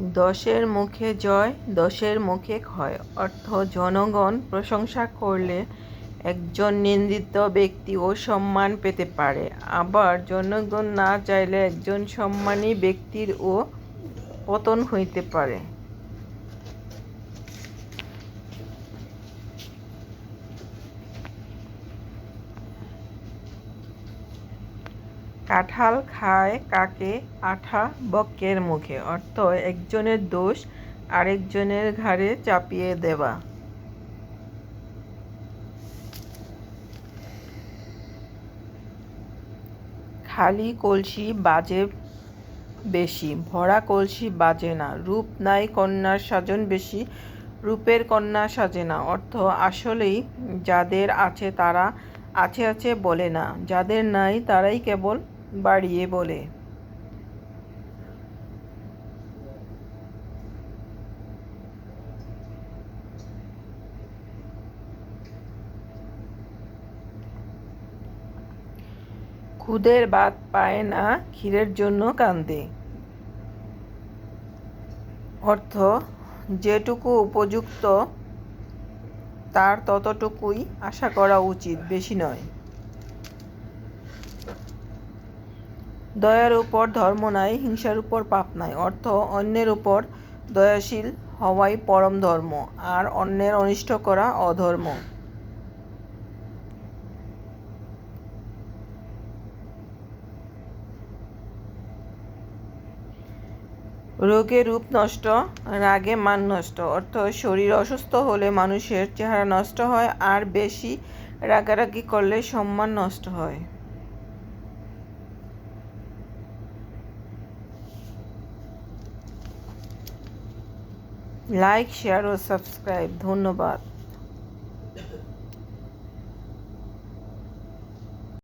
দশের মুখে জয়, দশের মুখে ক্ষয়। অর্থ, জনগণ প্রশংসা করলে একজন নিন্দিত ব্যক্তি ও সম্মান পেতে পারে। আবার জনগণ না চাইলে একজন সম্মানী ব্যক্তির ও পতন হইতে পারে। কাঁঠাল খায় কাকে? আঠা বক্কের মুখে। অর্থ, একজনের দোষ আরেকজনের ঘাড়ে চাপিয়ে দেওয়া। খালি কলসি বাজে বেশি, ভরা কলসি বাজে না। রূপ নাই কন্যার সাজন বেশি, রূপের কন্যা সাজে না। অর্থ, আসলেই যাদের আছে তারা আছে আছে বলে না। যাদের নাই তারাই কেবল বাড়িয়ে বলে। খুদের বাদ পায় না, ক্ষীরের জন্য কান্দে। অর্থ, যেটুকু উপযুক্ত, তার ততটুকুই আশা করা উচিত, বেশি নয়। দয়ার উপর ধর্ম নাই, হিংসার উপর পাপ নাই। অর্থ অন্যের উপর দয়াশীল হওয়াই পরম ধর্ম, আর অন্যের অনিষ্ট করা অধর্ম। রোগে রূপ নষ্ট, রাগে মান নষ্ট। অর্থ শরীর অসুস্থ হলে মানুষের চেহারা নষ্ট হয়, আর বেশি রাগারাগি করলে সম্মান নষ্ট হয়। লাইক শেয়ার ও সাবস্ক্রাইব ধন্যবাদ